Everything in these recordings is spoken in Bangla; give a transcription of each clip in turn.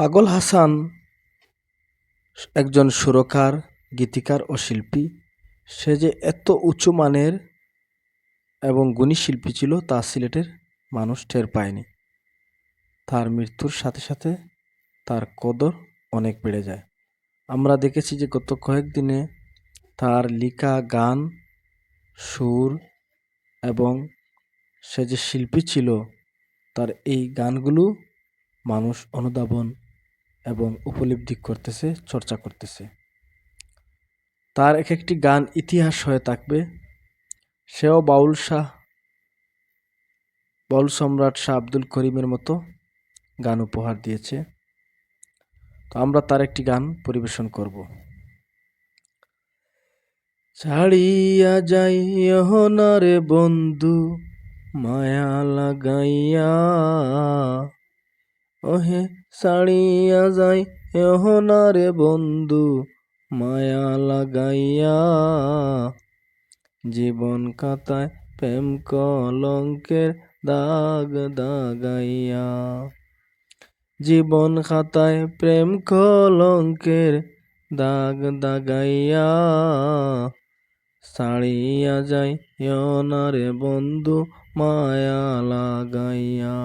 পাগল হাসান একজন সুরকার, গীতিকার ও শিল্পী। সে যে এত উঁচু মানের এবং গুণী শিল্পী ছিল, তা সিলেটের মানুষ টের পায়নি। তার মৃত্যুর সাথে সাথে তার কদর অনেক বেড়ে যায়। আমরা দেখেছি যে গত কয়েকদিনে তার লিখা গান, সুর এবং সে যে শিল্পী ছিল, তার এই গানগুলো মানুষ অনুধাবন এবং উপলব্ধি করতেছে, চর্চা করতেছে। তার এক একটি গান ইতিহাস হয়ে থাকবে। সেও বাউল শাহ, বাউল সম্রাট শাহ আব্দুল করিমের মতো গান উপহার দিয়েছে। তো আমরা তার একটি গান পরিবেশন করব। ছাড়িয়া যাইও না বন্ধু, মায়া লাগাইয়া ওহে ছাড়িয়া যাই না রে বন্ধু, মায়া লাগাইয়া। জীবন কাতায় প্রেম কলঙ্কের দাগ দাগাইয়া। জীবন খাতায় প্রেম কলঙ্কের দাগ দাগাইয়া। ছাড়িয়া যাই না রে বন্ধু, মায়া লাগাইয়া।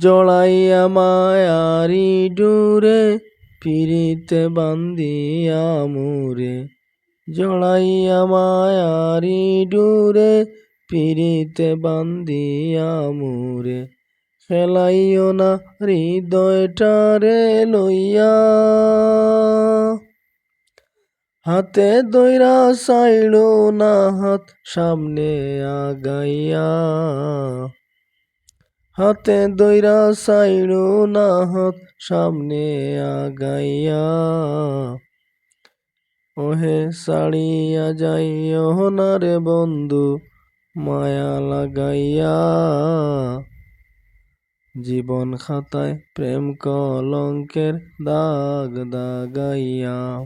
জড়াইয়া মায়ারি ডুরে পিরিতে বান্দিয়া মুরে জড়াইয়া মায়ারি ডুরে পিরিতে বান্দিয়া মুরে খেলাইও না হৃদয়টারে লইয়া। হাতে দইরা চাইল না হাত সামনে আগাইয়া। হাতে দইরা চাইল না হাত সামনে আগাইয়া। ওহে সাড়িয়া যাইও না রে বন্ধু, মায়া লাগাইয়া। জীবন খাতায় প্রেম কলঙ্কের দাগ দাগাইয়া।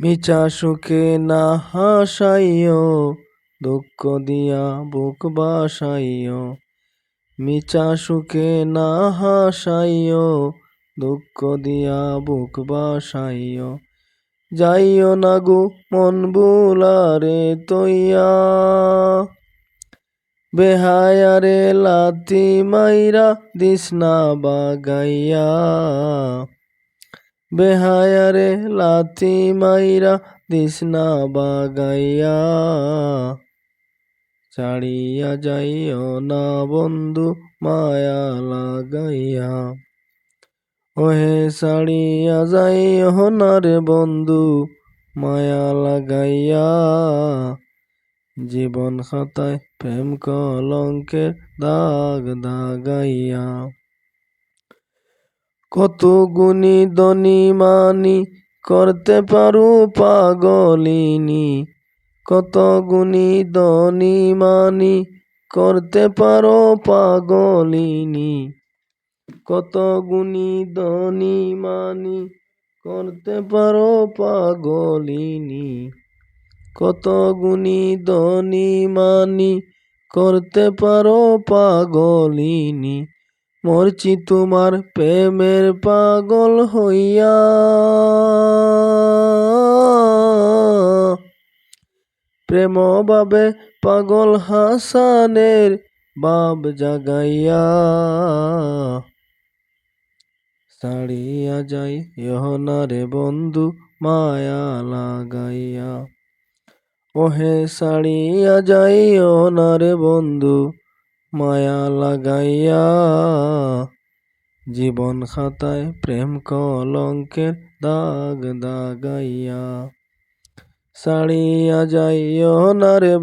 মিচা সুখে না হাসাইও, দুঃখ দিয়া বুক বাসাইও। মিচা সুখে না হাসাইও, দুঃখ দিয়া বুক বাসাইও। যাইও না গো মন বুলারে তৈয়া। বেহায়ারে লাতি মাইরা দিসনা বাগাইয়া। বেহায়ারে লাতি মাইরা দিসনা বাগাইয়া। ছাড়িয়া যাইও না বন্ধু, মায়া লাগাইয়া। ওহে ছাড়িয়া যাইও না রে বন্ধু, মায়া লাগাইয়া। জীবন খাতায় প্রেম কলঙ্কের দাগ দাগাইয়া। কত গুণী দনি মানি, করতে পারো পাগলিনী। কত গুণী দনি মানি করতে পারো পাগলিনী। কত গুণী দনি মানি করতে পারো পাগলিনী। কত গুণী দনি মানি করতে পারো পাগলিনী। মরছি তোমার প্রেমের পাগল হইয়া। প্রেম বাবে পাগল হাসানের বাব জাগাইয়া ছাড়িয়া যাই ইহনারে বন্ধু মায়া লাগাইয়া। ওহে ছাড়িয়া যাই ইহনারে বন্ধু মায়া লাগাইয়া। জীবন খাতায় প্রেম কলঙ্কের দাগ দাগাইয়া। ছাড়িয়া যাইও না রে